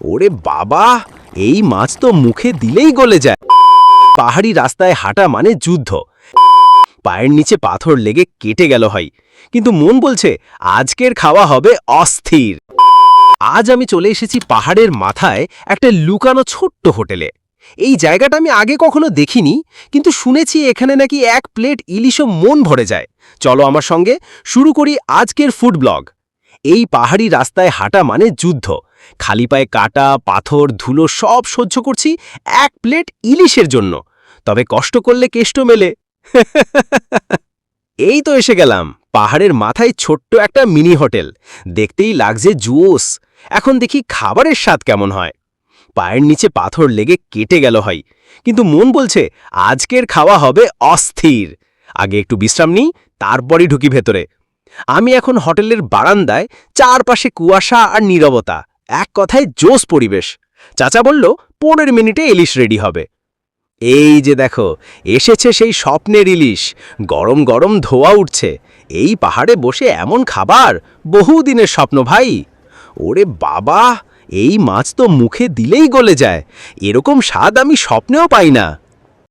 ওরে বাবা, এই মাছ তো মুখে দিলেই গলে যায়। পাহাড়ি রাস্তায় হাঁটা মানে যুদ্ধ। পায়ের নিচে পাথর লেগে কেটে গেল হয়। কিন্তু মন বলছে, আজকের খাওয়া হবে অস্থির। আজ আমি চলে এসেছি পাহাড়ের মাথায় একটা লুকানো ছোট্ট হোটেলে। এই জায়গাটা আমি আগে কখনো দেখিনি, কিন্তু শুনেছি এখানে নাকি এক প্লেট ইলিশও মন ভরে যায়। চলো আমার সঙ্গে শুরু করি আজকের ফুড ব্লগ। এই পাহাড়ি রাস্তায় হাঁটা মানে যুদ্ধ। খালি পায়ে কাটা, পাথর, ধুলো সব সহ্য করছি এক প্লেট ইলিশের জন্য। তবে কষ্ট করলে কেষ্ট মেলে। এই তো এসে গেলাম। পাহাড়ের মাথায় ছোট্ট একটা মিনি হোটেল। দেখতেই লাগছে জুস এখন দেখি খাবারের স্বাদ কেমন হয়। পায়ের নিচে পাথর লেগে কেটে গেল হয়। কিন্তু মন বলছে আজকের খাওয়া হবে অস্থির। আগে একটু বিশ্রাম নিই, তারপরই ঢুকি ভেতরে। আমি এখন হোটেলের বারান্দায় চারপাশে কুয়াশা আর নীরবতা। এক কথায় জোস পরিবেশ। চাচা বলল, পনেরো মিনিটে ইলিশ রেডি হবে। এই যে দেখো, এসেছে সেই স্বপ্নের ইলিশ। গরম গরম ধোয়া উঠছে। এই পাহাড়ে বসে এমন খাবার? বহুদিনের স্বপ্ন ভাই। ওরে বাবা, এই মাছ তো মুখে দিলেই গলে যায়। এরকম স্বাদ আমি স্বপ্নেও পাই না।